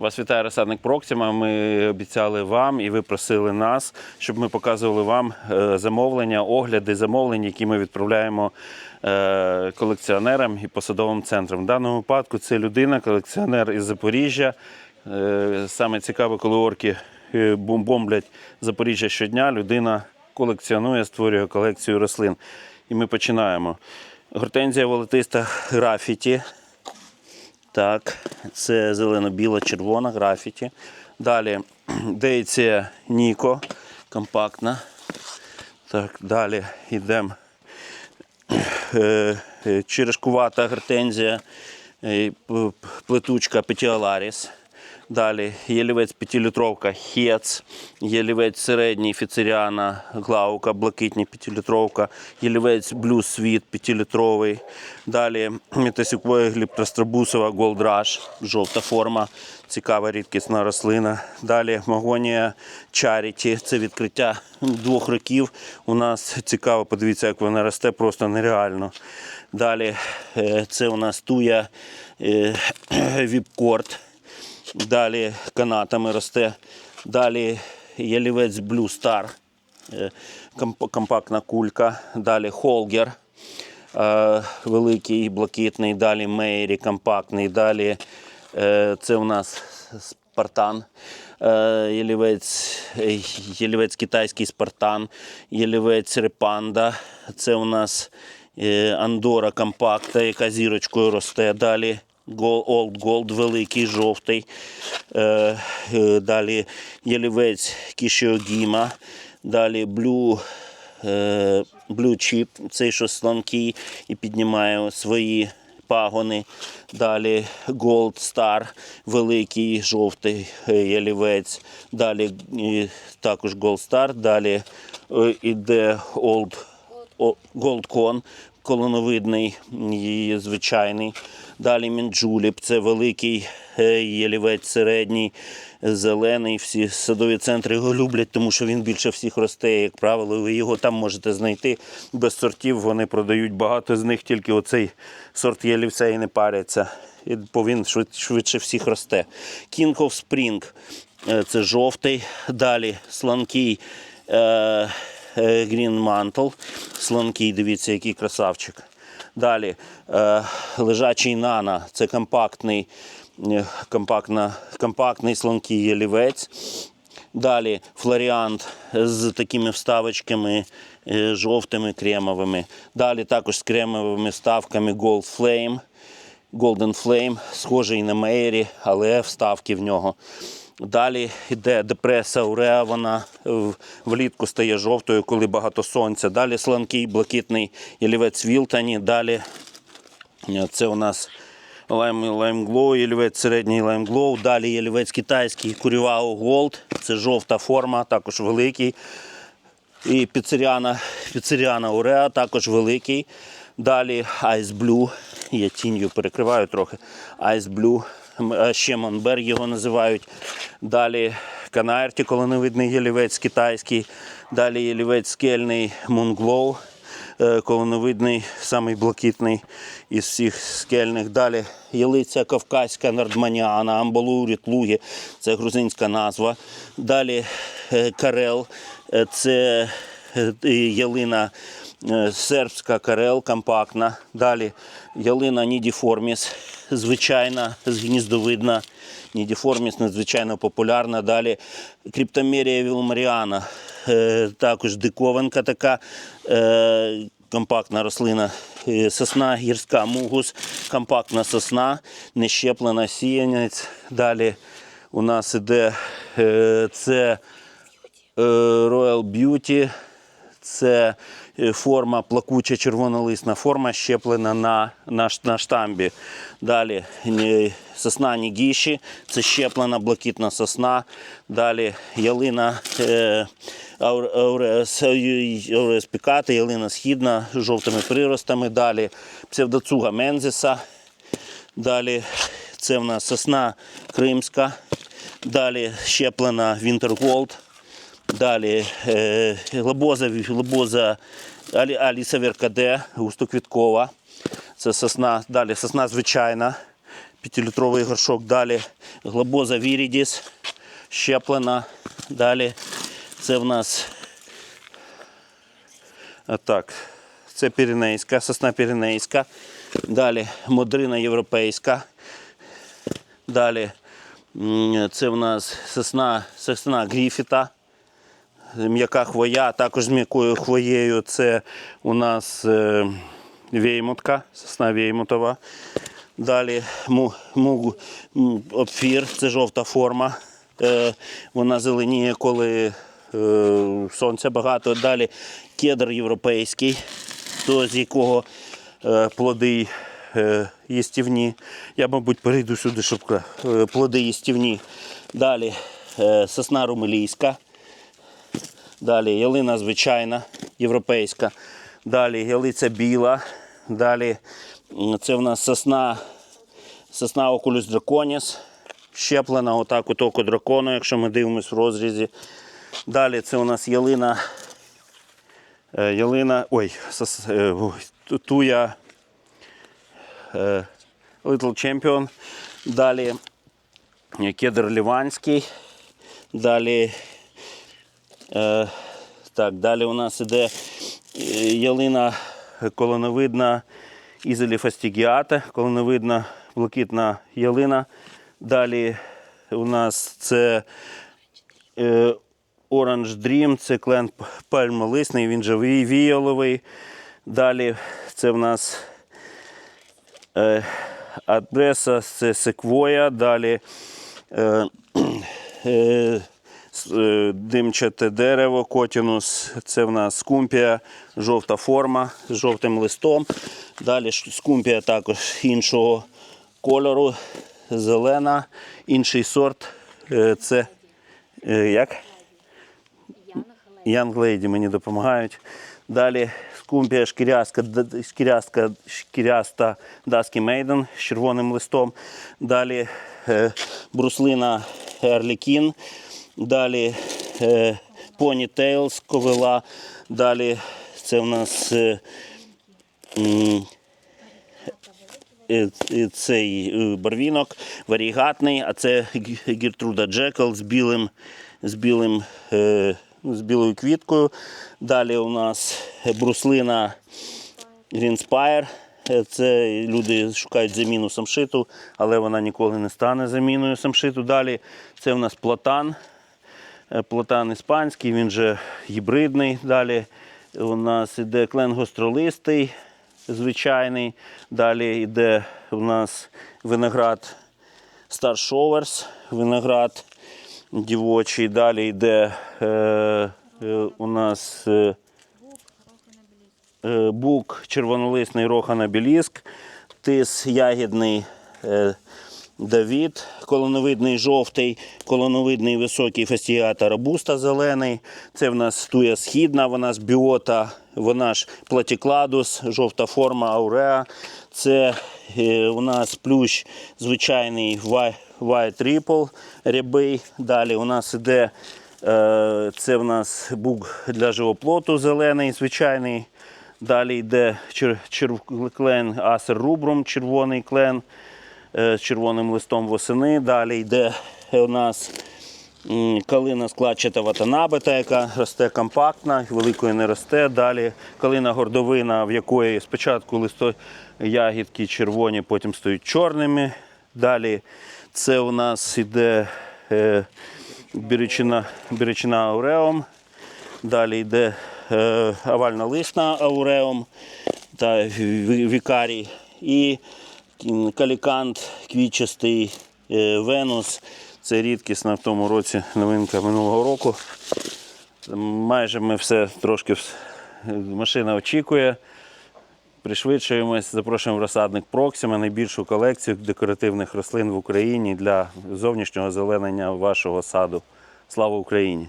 Вас вітає розсадник Проксима. Ми обіцяли вам і ви просили нас, щоб ми показували вам е, замовлення, огляди замовлень, які ми відправляємо е, колекціонерам і посадовим центрам. В даному випадку це людина, колекціонер із Запоріжжя. Е, Саме цікаве, коли орки бомблять Запоріжжя щодня. Людина колекціонує, створює колекцію рослин. І ми починаємо. Гортензія волотиста графіті. Так, це зелено-біла, червона графіті. Далі Дейція Ніко, компактна. Так, далі йдемо. Е, е, Черешкувата гортензія, е, плетучка Петіоларіс. Далі ялівець п'ятилітровка Хец, ялівець середній фіцеріана Глаука, блакитні п'ятилітровка, ялівець Блю Світ п'ятилітровий. Далі метасіквоя гліптострабусова Gold Rush, жовта форма, цікава рідкісна рослина. Далі магонія Charity, це відкриття двох років. У нас цікаво, подивіться, як вона росте, просто нереально. Далі е, це у нас туя е, Віпкорт. Далі канатами росте. Далі ялівець Blue Star, е, компактна кулька. Далі Холгер, великий, блакитний. Далі Мейрі, компактний. Далі е, це у нас Спартан. Ялівець, е, ялівець китайський Спартан, ялівець Репанда. Це у нас Андора компакта, яка зірочкою росте. Далі Old Gold великий, жовтий. Е, е, Далі ялівець Кішіогіма. Далі Blue, Blue Chip, цей що слонкий і піднімає свої пагони. Далі Gold Star, великий жовтий е, ялівець. Далі також Gold Star. Далі е, іде Old Gold Con, колоновидний і звичайний. Далі Мінджуліп, це великий е, ялівець середній, зелений. Всі садові центри його люблять, тому що він більше всіх росте. Як правило, ви його там можете знайти без сортів. Вони продають багато з них, тільки оцей сорт ялівця і не паряться. Бо він швидше всіх росте. King of Spring е, це жовтий. Далі сланкий. Е, Green Mantle, слонкий, дивіться, який красавчик. Далі е, лежачий нана, це компактний, е, компактна, компактний слонкий ялівець. Далі флоріант з такими вставочками жовтими кремовими. Далі також з кремовими вставками Gold Flame. Golden Flame, схожий на Мейрі, але вставки в нього. Далі йде депреса уреа, вона влітку стає жовтою, коли багато сонця. Далі сланкий, блакитний ялівець Вілтані. Далі е, це у нас лайм, лаймглоу, ялівець середній лаймглоу. Далі ялівець китайський Курівао Голд. Це жовта форма, також великий. І піцеріана, піцеріана Уреа також великий. Далі Ice Blue, я тінью перекриваю трохи. Ice Blue, ще Монберг його називають. Далі Канаерті, колоновидний ялівець китайський. Далі ялівець скельний Мунглоу, е, колоновидний, самий блакитний із всіх скельних. Далі ялиця кавказька нардманіана, амбалуріт луги, це грузинська назва. Далі е, карел, е, це ялина е, сербська карел, компактна. Далі ялина нідіформіс, звичайна, згніздовидна. Нідіформіс надзвичайно популярна. Далі криптомерія вілмаріана, е, також диковинка така. е, Компактна рослина, Е, сосна гірська мугус, компактна сосна, нещеплена сіянець. Далі у нас іде е, це е, Royal Beauty, це е, форма плакуча червонолисна форма, щеплена на, на, на штамбі. Далі сосна Нігіші, це щеплена блакитна сосна. Далі ялина е, аур- ауреас ауреас піката, ялина східна з жовтими приростами. Далі псевдоцуга мензиса. Далі це в нас сосна кримська. Далі щеплена Вінтерголд. Далі е, лабоза Алі, Аліса Веркаде, густоквіткова. Це сосна. Далі сосна звичайна. П'ятилітровий горшок. Далі глобоза Вірідіс, щеплена. Далі це в нас так, це піренейська, сосна піренейська. Далі модрина європейська. Далі це в нас сосна, сосна Гріфіта. М'яка хвоя, також з м'якою хвоєю. Це у нас е, веймутка, сосна веймутова. Далі му, опфір, це жовта форма. Е, вона зеленіє, коли е, сонця багато. Далі кедр європейський, то з якого е, плоди е, їстівні. Я, мабуть, перейду сюди, щоб плоди їстівні. Далі сосна румелійська. Далі ялина звичайна, європейська. Далі ялиця біла. Далі це в нас сосна, сосна окулюс драконіс. Щеплена отак от око дракону, якщо ми дивимося в розрізі. Далі це у нас ялина. е, Ялина. Ой, сос, е, туя е, Little Champion. Далі кедр ліванський. Далі так, далі у нас іде е, ялина колоновидна ізелі фастігіата, колоновидна блакитна ялина. Далі у нас це е, Orange Dream, це клен пальмолисний, він же ві- віяловий. Далі це в нас е, адреса, це секвоя. Далі е, е, е, димчате дерево, котінус, це в нас скумпія, жовта форма з жовтим листом. Далі скумпія також іншого кольору, зелена, інший сорт. е, Це е, як? Lady мені допомагають. Далі скумпія шкіряска, шкіряска, шкіряста Dusky Maiden з червоним листом. Далі е, бруслина Ерлікін. Далі е, Ponytails ковила. Далі це в нас е, е, цей барвінок варігатний, а це Г- Гертруда Джекл з білим, з білим, ну, з білою квіткою. Далі у нас бруслина Greenspire. Це люди шукають заміну самшиту, але вона ніколи не стане заміною самшиту. Далі це у нас платан. Е, Платан іспанський, він же гібридний. Далі у нас іде клен гостролистий, звичайний. Далі йде у нас виноград Showers, виноград дівочий. Далі йде е, е, у нас е, е, бук червонолисний рохан обеліск, тис ягідний е, Давід, колоновидний жовтий, колоновидний високий фастіата робуста зелений. Це в нас туя східна, вона з біота, вона ж платікладус, жовта форма ауреа. Це е, у нас плющ звичайний White Ripple, рябий. Далі у нас іде е, це в нас бук для живоплоту зелений, звичайний. Далі йде чер, чер- клен Acer rubrum, червоний клен з червоним листом восени. Далі йде у нас калина складчата ватанабета, яка росте компактна, великої не росте. Далі калина гордовина, в якої спочатку листо ягідки червоні, потім стають чорними. Далі це у нас іде е, біричина, біричина ауреум. Далі йде е, овальна лисна ауреум та вікарій. І калікант квітчастий е, Венус. Це рідкісна в тому році новинка минулого року. Майже ми все трошки машина очікує. Пришвидшуємось, запрошуємо в розсадник Проксима, найбільшу колекцію декоративних рослин в Україні для зовнішнього зеленення вашого саду. Слава Україні!